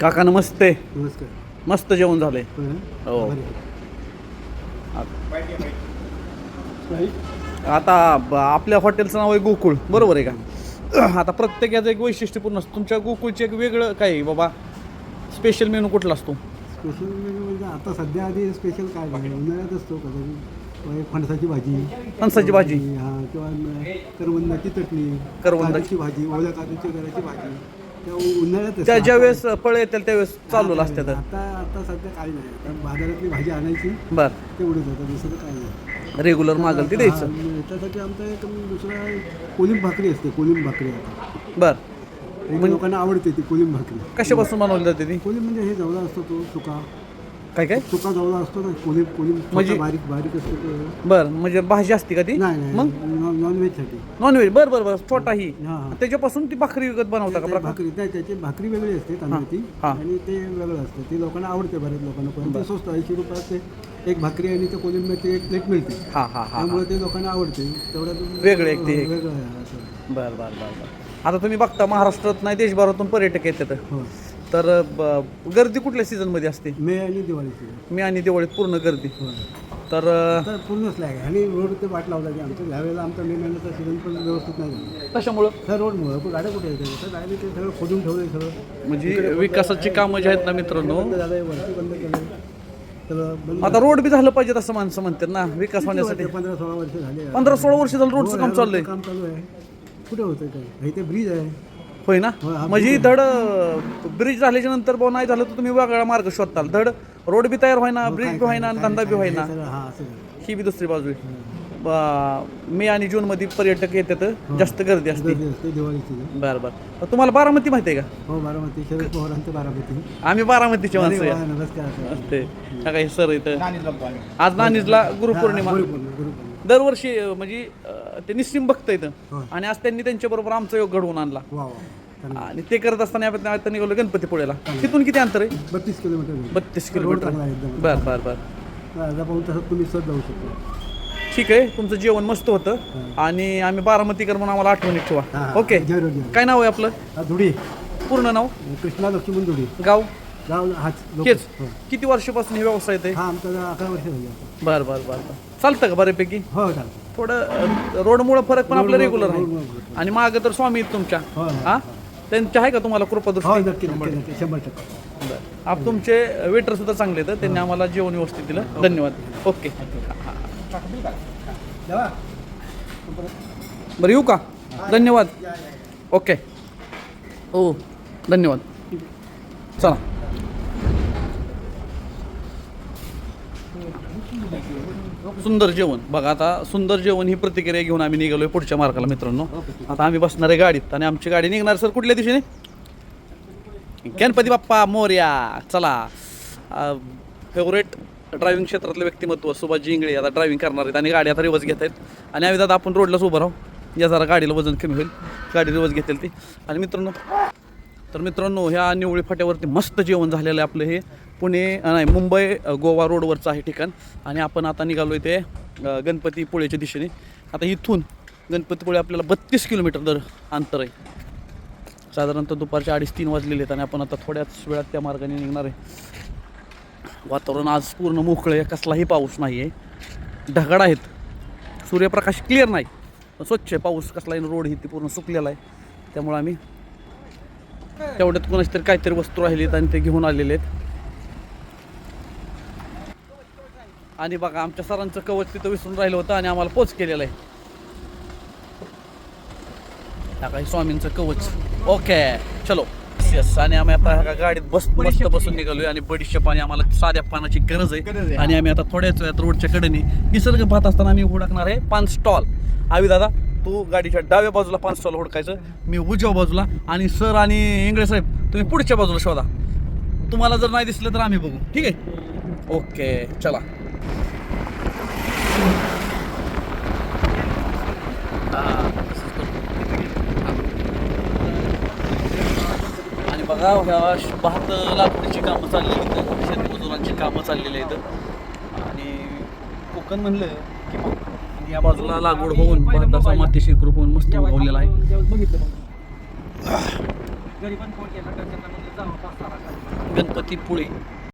काका नमस्ते. नमस्कार. मस्त जेवण झालंय? हो. बरं. आता ब- आपल्या हॉटेलचं नाव आहे गोकुळ. बरोबर आहे का? आता प्रत्येक याचं एक वैशिष्ट्यपूर्ण असतं. तुमच्या गोकुळचे एक वेगळं काय आहे बाबा? स्पेशल मेनू कुठला असतो? स्पेशल मेनू म्हणजे आता सध्या आधी स्पेशल काय नाही. उन्हाळ्यात असतो कधी किंवा फणसाची भाजी. फणसाची भाजी. हा किंवा करवंदाची चटणी करवंदाची. भाजी ओल्या काजूची करायची भाजी. त्या उन्हाळ्यात. त्या ज्या वेळेस फळ येतील त्यावेळेस चालू असतात. आता आता सध्या काही नाही. बाजारातली भाजी आणायची. बर. तेवढंच आता दुसरं काही नाही. रेग्युलर मागल ते द्यायचं. त्यासाठी आमचा एक दुसरा कोलिंब भाकरी असते कोलिंब भाकरी आता. बर. लोकांना आवडते ती कोलिंब भाकरी. कशापासून बनवली जाते ती? कोलिंब म्हणजे हे जवळा असतो तो सुका. काय काय? सुका जवळा असतो ना कोलिंब कोलिंब म्हणजे- बारीक बारीक असतो तो बर म्हणजे भाजी असते का ती? नाही नाही मग? नॉन व्हेजसाठी नॉनव्हेज बर बर बर छोटा ही. हा हा. त्याच्यापासून ती भाकरी विकत बनवता का ते प्रकार? भाकरी त्या त्याची भाकरी वेगळी असते तांदळाची हा. आणि ते वेगळं असतं. ते लोकांना आवडते बऱ्याच लोकांना पण ते स्वस्त ऐंशी रुपयात ते एक भाकरी आणि ते कोलिंब्याची एक प्लेट मिळते. हा हा हा त्यामुळे ते लोकांना आवडते. तेवढं वेगळं एक ते एक. वेगळं आहे असं. बर बर बर बर. आता तुम्ही बघता महाराष्ट्रात नाही देशभरातून पर्यटक येतात. हो. तर ब- गर्दी कुठल्या सीझनमध्ये असते? मे आणि दिवाळीची. मी आणि दिवाळीत पूर्ण गर्दी. हो. तर अ, तर पूर्णच लाग आणि रोड ते वाट लावला की आमचं. ह्यावेळेला आमचा मे महिन्याचा सीझन पण व्यवस्थित नाही झाला. कशामुळं? तर रोडमुळं. गाड्या कुठे येते तर गाडी ते सगळं खोदून ठेवलं सगळं. म्हणजे विकासाची कामं जी आहेत ना मित्रांनो. बंद झालंय वरती बंद केलं बंद. आता रोड बी झालं पाहिजे असं माणसं म्हणतात ना विकास होण्यासाठी. झालं. पंधरा सोळा वर्ष झाले. पंधरा सोळा वर्ष झालं रोडचं काम हो, चाललंय. काम चालू आहे. कुठे होतं काय? इथे ब्रिज आहे. होय ना? हो, हा म्हणजे धड ब्रिज झाल्याच्यानंतर भाऊ नाही झालं तर तुम्ही वेगळा मार्ग शोधताल. धड रोड बी तयार व्हायना ब्रिज बी व्हायना आणि धंदा बी व्हायना. सगळं हा. ही बी दुसरी बाजू आहे. ब- मे आणि जून मध्ये पर्यटक येतात जास्त गर्दी असते. बरं बरं. तुम्हाला बारामती माहिती आहे का? हो बारामती. शरद पवारांचं बारामती. आम्ही बारामतीचे माणसं आहे. असते. हा काही सर इथं. आज नानीजला गुरुपौर्णिमा. दरवर्षी अं, म्हणजे अं, ते निस्सिम बघतं होय. आणि आज त्यांनी त्यांच्याबरोबर आमचा योग घडवून आणला. वा वा चांगलं. आणि ते करत असताना आपण आता निघालो गणपतीपुळ्याला तिथून किती अंतर आहे? बत्तीस किलोमीटर. आहे. बत्तीस रोड किलोमीटर. चांगला आहे एकदम. बर बर बर. तासात तुम्ही सहज जाऊ शकतो. ठीक आहे तुमचं जेवण मस्त होतं. आणि आम्ही बारामतीकर म्हणून आम्हाला आठवणीत हा, ठेवा. हा. ओके. काय नाव आहे आपलं? हा, धुडी. पूर्ण नाव? कृष्णा लक्ष्मण धुडी. गाव? गाव हाच. लोक- हेच. हो. किती वर्षापासून हे व्यवसाय आहे हा आमचा अकरा वर्ष झाली आता. बर बर बर बर. चालतं का बऱ्यापैकी? हो चालतं. थोडं रोडमुळं फरक पण आपलं रेग्युलर आहे. आणि मागं तर स्वामी आहेत तुमच्या. हो, हो. हा? त्यांच्या आहे का तुम्हाला कृपा हो दृष्टी नक्की नक्की नक्की शंभर टक्के. बरं. आप तुमचे वेटर सुद्धा चांगले आहेत त्यांनी आम्हाला जेवण व्यवस्थित दिलं. धन्यवाद. ओके. बरं येऊ का? धन्यवाद. ओके. हो धन्यवाद. चला. सुंदर जेवण. बघा आता सुंदर जेवण ही प्रतिक्रिया घेऊन आम्ही निघालोय पुढच्या मार्गाला मित्रांनो. आता आम्ही बसणार आहे गाडीत आणि आमची गाडी निघणार सर कुठल्या दिशेने? गणपती बाप्पा मोर्या. चला. फेवरेट ड्रायव्हिंग क्षेत्रातलं व्यक्तिमत्व सुभाषजी इंगळे आता ड्रायव्हिंग करणार आहेत आणि गाडी आता रिवज घेत आहेत. आणि आम्ही दादा आपण रोडलाच उभं राहू. या जरा गाडीला वजन कमी होईल. गाडी रिवज घेतील ती. आणि मित्रांनो तर मित्रांनो ह्या निवळी फाट्यावरती मस्त जेवण झालेलं आहे आपलं हे. पुणे नाही मुंबई गोवा रोडवरचं आहे ठिकाण. आणि आपण आता निघालो आहे ते गणपतीपुळेच्या दिशेने. आता इथून गणपतीपुळे आपल्याला बत्तीस किलोमीटर दर अंतर आहे. साधारणतः दुपारचे अडीच तीन वाजलेले आहेत आणि आपण आता थोड्याच वेळात त्या मार्गाने निघणार आहे. वातावरण आज पूर्ण मोकळं आहे कसलाही पाऊस नाही आहे ढगाळ आहेत. सूर्यप्रकाश क्लिअर नाही. पण स्वच्छ आहे पाऊस कसलाही रोड ही ती पूर्ण सुकलेला आहे. त्यामुळे आम्ही तेवढ्यात कोणाची तरी काहीतरी वस्तू राहिलीत आणि ते घेऊन आलेले आहेत. आणि बघा आमच्या सरांचं कवच तिथं विसरून राहिलं होतं आणि आम्हाला पोच केलेलं आहे. काही स्वामींचं कवच. ओके चलो. येस आणि आम्ही आता ह्या गाडीत बस मस्त बसून निघालोय आणि बडीशेप आणि आम्हाला साध्या पानाची गरज आहे. आणि आम्ही आता थोड्याच वेळात रोडच्या कडेने निसर्ग पाहत असताना आम्ही हुडकणार आहे पान स्टॉल. आवी दादा तू गाडीच्या डाव्या बाजूला पान स्टॉल हुडकायचं मी उजव्या बाजूला आणि सर आणि इंगळे साहेब तुम्ही पुढच्या बाजूला शोधा. तुम्हाला जर नाही दिसलं तर आम्ही बघू. ठीक आहे? ओके चला आणि बघा ह्या भात लागवडीची कामं चाललेली आहेत. शेतमजुरांची कामं चाललेली आहेत. आणि कोकण म्हणलं की मग या बाजूला लागवड होऊन भाताचा मातीशी कृप होऊन मस्त उगवलेला आहे. गणपतीपुळे.